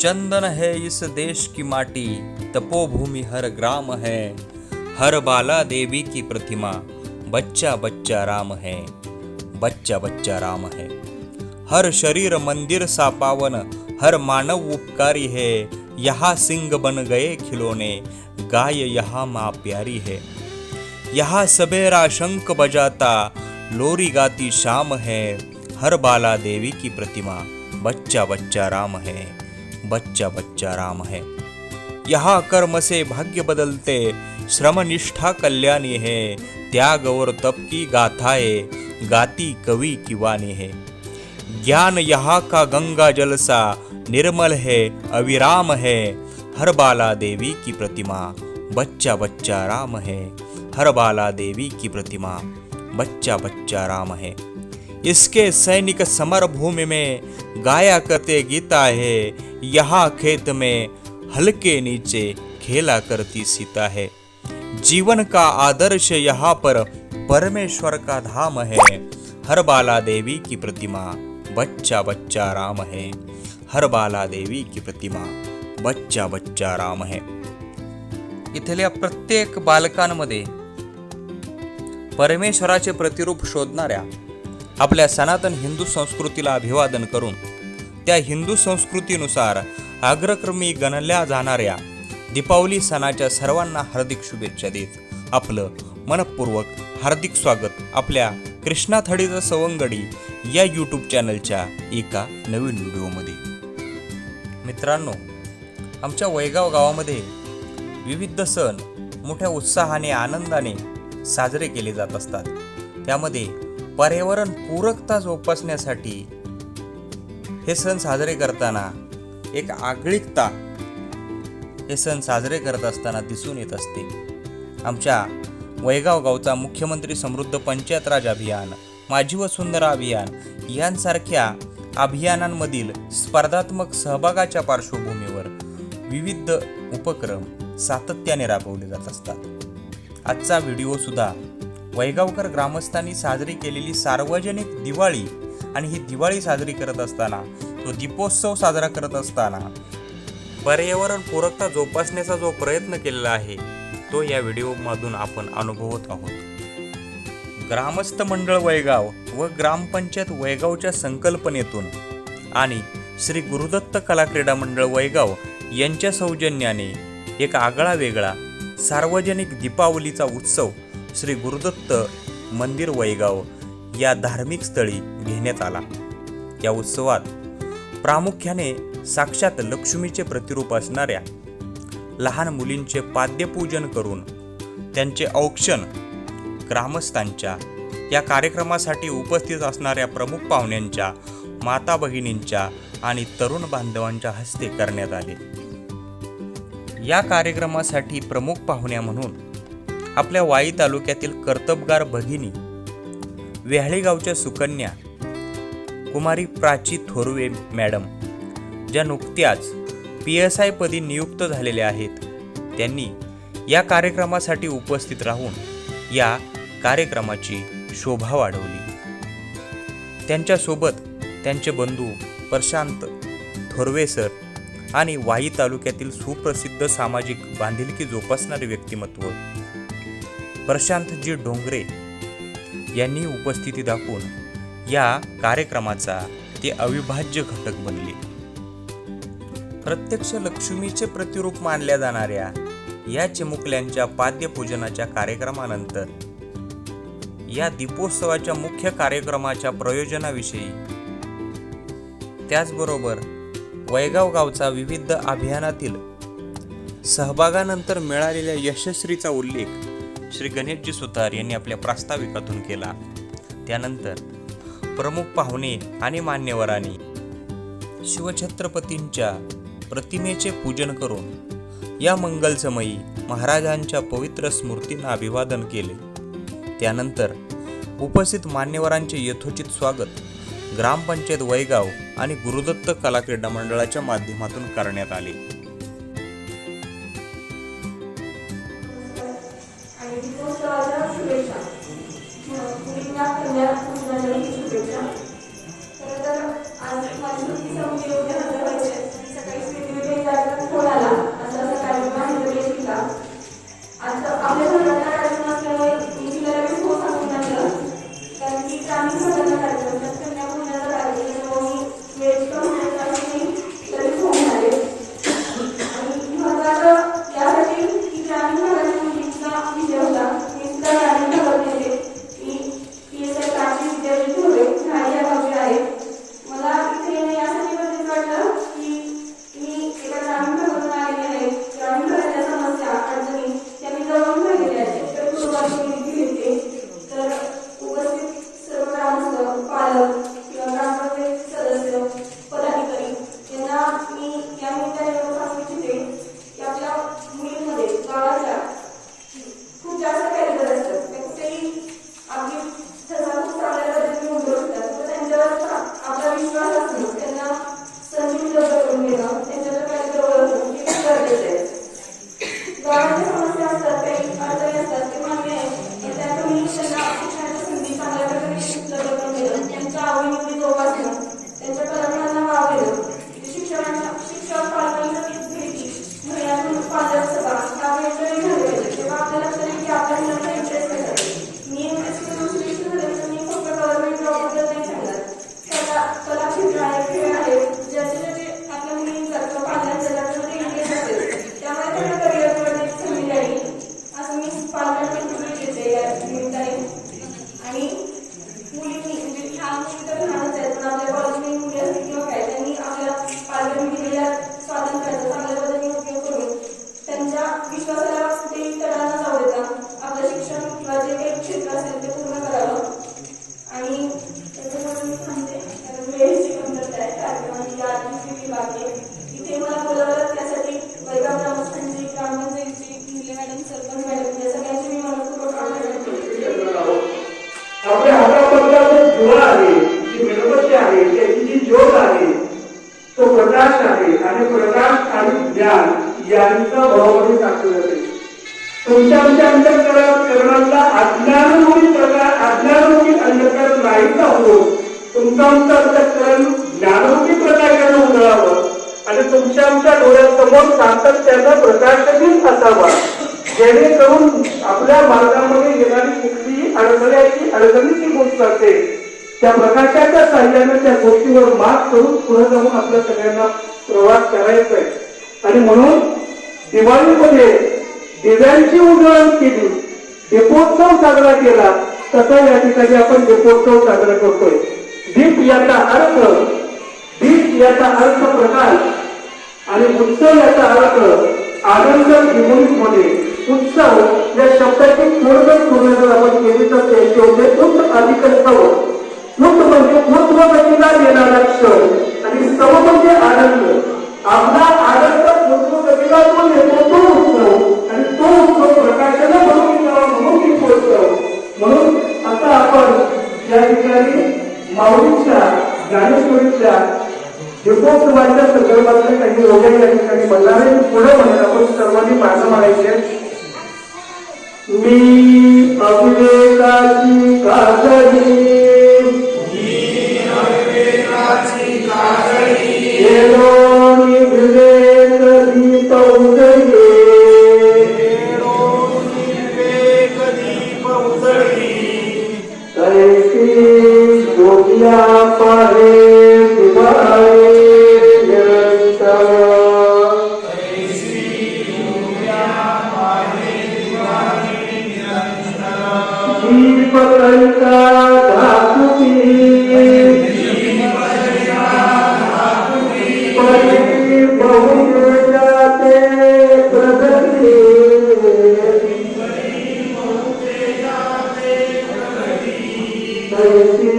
चंदन है इस देश की माटी, तपोभूमि हर ग्राम है। हर बाला देवी की प्रतिमा, बच्चा बच्चा राम है। बच्चा बच्चा राम है। हर शरीर मंदिर सा पावन, हर मानव उपकारी है। यहाँ सिंह बन गए खिलौने, गाय यहाँ माँ प्यारी है। यहाँ सबेरा शंख बजाता, लोरी गाती शाम है। हर बाला देवी की प्रतिमा, बच्चा बच्चा राम है। बच्चा बच्चा राम है। यहाँ कर्म से भाग्य बदलते श्रम निष्ठा कल्याणी है। त्याग और तप की गाथाएँ, गाती कवि की वाणी है। ज्ञान यहाँ का गंगा जल सा निर्मल है, अविराम है। हर बाला देवी की प्रतिमा, बच्चा बच्चा राम है। हर बाला देवी की प्रतिमा, बच्चा बच्चा राम है। इसके सैनिक समर भूमि में गाया करते गीता है। यहाँ खेत में हल्के नीचे खेला करती सीता है। जीवन का आदर्श यहाँ पर परमेश्वर का धाम है। हर बाला देवी की प्रतिमा बच्चा बच्चा राम है। हर बाला देवी की प्रतिमा बच्चा बच्चा राम है। इथल्या प्रत्येक बालकांमध्ये परमेश्वराचे प्रतिरूप शोधणाऱ्या आपल्या सनातन हिंदू संस्कृतीला अभिवादन करून त्या हिंदू संस्कृतीनुसार अग्रक्रमी गणल्या जाणाऱ्या दीपावली सणाच्या सर्वांना हार्दिक शुभेच्छा देत आपलं मनपूर्वक हार्दिक स्वागत आपल्या कृष्णा थडीचं सवंगडी या यूट्यूब चॅनलच्या एका नवीन व्हिडिओमध्ये. मित्रांनो आमच्या वैगाव गावामध्ये विविध सण मोठ्या उत्साहाने आनंदाने साजरे केले जात असतात. त्यामध्ये पर्यावरण पूरकता जोपासण्यासाठी हे सण साजरे करताना एक आगळिकता हे सण साजरे करत असताना दिसून येत असते. आमच्या वैगाव गावचा मुख्यमंत्री समृद्ध पंचायत राज अभियान माझी सुंदर अभियान यांसारख्या अभियानांमधील स्पर्धात्मक सहभागाच्या पार्श्वभूमीवर विविध उपक्रम सातत्याने राबवले जात असतात. आजचा व्हिडिओ सुद्धा वैगावकर ग्रामस्थांनी साजरी केलेली सार्वजनिक दिवाळी आणि ही दिवाळी साजरी करत असताना तो दीपोत्सव साजरा करत असताना पर्यावरण पूरकता जोपासण्याचा जो प्रयत्न केलेला आहे तो या व्हिडिओमधून आपण अनुभवत आहोत. ग्रामस्थ मंडळ वैगाव व ग्रामपंचायत वैगावच्या संकल्पनेतून आणि श्री गुरुदत्त कला क्रीडा मंडळ वैगाव यांच्या सौजन्याने एक आगळा वेगळा सार्वजनिक दीपावलीचा उत्सव श्री गुरुदत्त मंदिर वैगाव या धार्मिक स्थळी घेण्यात आला. या उत्सवात प्रामुख्याने साक्षात लक्ष्मीचे प्रतिरूप असणाऱ्या लहान मुलींचे पाद्यपूजन करून त्यांचे औक्षण ग्रामस्थांच्या या कार्यक्रमासाठी उपस्थित असणाऱ्या प्रमुख पाहुण्यांच्या माता भगिनींच्या आणि तरुण बांधवांच्या हस्ते करण्यात आले. या कार्यक्रमासाठी प्रमुख पाहुण्या म्हणून आपल्या वाई तालुक्यातील कर्तबगार भगिनी वेहाळेगावच्या सुकन्या कुमारी प्राची थोरवे मॅडम ज्या नुकत्याच पी एस आय पदी नियुक्त झालेल्या आहेत त्यांनी या कार्यक्रमासाठी उपस्थित राहून या कार्यक्रमाची शोभा वाढवली. त्यांच्यासोबत त्यांचे बंधू प्रशांत थोरवे सर आणि वाई तालुक्यातील सुप्रसिद्ध सामाजिक बांधिलकी जोपासणारे व्यक्तिमत्व प्रशांतजी डोंगरे यांनी उपस्थिती दाखवून या कार्यक्रमाचा ते अविभाज्य घटक बनले. प्रत्यक्ष लक्ष्मीचे प्रतिरूप मानल्या जाणाऱ्या या चिमुकल्यांच्या पाद्यपूजनाच्या कार्यक्रमानंतर या दीपोत्सवाच्या मुख्य कार्यक्रमाच्या प्रयोजनाविषयी त्याचबरोबर वैगाव गावचा विविध अभियानातील सहभागानंतर मिळालेल्या यशस्वीचा उल्लेख श्री गणेशजी सुतार यांनी आपल्या प्रास्ताविकातून केला. त्यानंतर प्रमुख पाहुणे आणि मान्यवरांनी शिवछत्रपतींच्या प्रतिमेचे पूजन करून या मंगलसमयी महाराजांच्या पवित्र स्मृतींना अभिवादन केले. त्यानंतर उपस्थित मान्यवरांचे यथोचित स्वागत ग्रामपंचायत वैगाव आणि गुरुदत्त कला क्रीडा मंडळाच्या माध्यमातून करण्यात आले. तुमच्या म्हणजे आमच्या अंतकरणातला अज्ञानरूपी प्रकार अज्ञानरूपी अंधकार नाहीचा होतो. तुमचं आमचं अंतकरण ज्ञानरूपी प्रकाशानं उघडावं आणि तुमच्या आमच्या डोळ्यासमोर सातत्यानं प्रकाशहीन असावा. जेणेकरून आपल्या मार्गामध्ये येणारी कुठलीही अडथळ्याची अडचणीची गोष्ट असते त्या प्रकाशाच्या साह्यानं त्या गोष्टीवर मात करून पुढे जाऊन आपल्या सगळ्यांना प्रवास करायचा आहे. आणि म्हणून दिवाळीमध्ये दिव्यांची उजळण केली. दीपोत्सव साजरा केला. तसा या ठिकाणी आपण दीपोत्सव साजरा करतोय. दीप याचा अर्थ दीप याचा अर्थ प्रकाश आणि उत्सव याचा अर्थ आनंदमध्ये उत्सव या शब्दाची थोडक्यात पूर्ण जर आपण केली तर त्याचे होते उच्च अधिक सव म्हणजे म्हणजे पूर्वगतीला येणारा क्षण आणि सव म्हणजे आनंद. आपला आपण या ठिकाणी माऊलीच्या ज्ञानेश्वरीच्या दीपोत्सवाच्या संदर्भातले काही रोगे या ठिकाणी म्हणणार आहे पुढे म्हणत आपण सर्व तैसी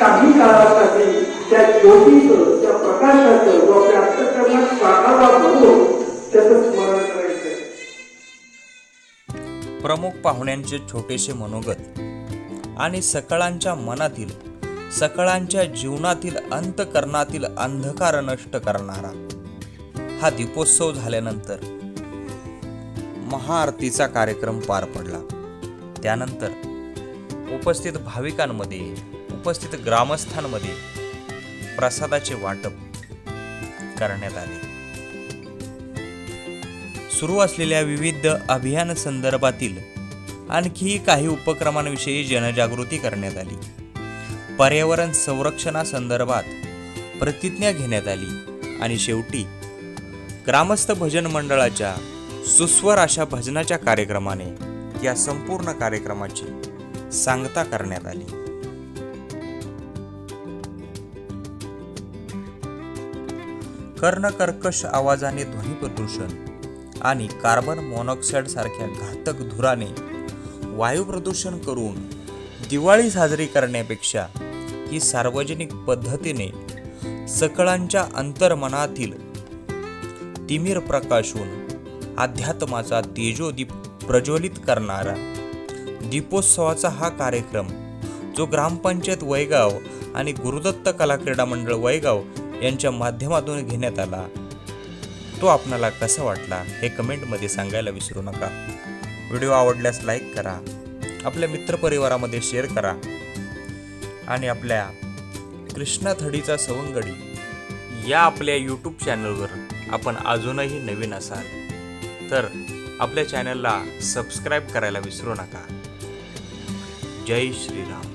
काही काळासाठी त्या ज्योतीचं त्या प्रकाशाचं जो आपल्या अंतकरणात म्हणतो त्याचं स्मरण करायचं प्रमुख पाहुण्यांचे छोटेसे मनोगत आणि सकळांच्या मनातील सकळांच्या जीवनातील अंतकरणातील अंधकार नष्ट करणारा हा दीपोत्सव झाल्यानंतर महाआरतीचा कार्यक्रम पार पडला. त्यानंतर उपस्थित भाविकांमध्ये उपस्थित ग्रामस्थांमध्ये प्रसादाचे वाटप करण्यात आले. सुरू असलेल्या विविध अभियान संदर्भातील आणखी काही उपक्रमांविषयी जनजागृती करण्यात आली. पर्यावरण संरक्षणासंदर्भात प्रतिज्ञा घेण्यात आली आणि शेवटी ग्रामस्थ भजन मंडळाच्या सुस्वर अशा भजनाच्या कार्यक्रमाने या संपूर्ण कार्यक्रमाची सांगता करण्यात आली. कर्णकर्कश आवाजाने ध्वनी प्रदूषण आणि कार्बन मोनॉक्साईड सारख्या घातक धुराने वायू प्रदूषण करून दिवाळी साजरी करण्यापेक्षा ही सार्वजनिक पद्धतीने सकळांच्या अंतर्मनातील तिमिर प्रकाशून अध्यात्माचा तेजोदीप प्रज्वलित करणारा दीपोत्सवाचा हा कार्यक्रम जो ग्रामपंचायत वैगाव आणि गुरुदत्त कला क्रीडा मंडळ वैगाव यांच्या माध्यमातून घेण्यात आला. तो आपणाला कसा वाटला हे कमेंटमध्ये सांगायला विसरू नका. व्हिडिओ आवडल्यास लाईक करा आपल्या मित्रपरिवारामध्ये शेअर करा आणि आपल्या कृष्णा थडीचा सवंगडी या आपल्या यूट्यूब चॅनलवर आपण अजूनही नवीन असाल तर आपल्या चॅनलला सबस्क्राईब करायला विसरू नका. जय श्रीराम.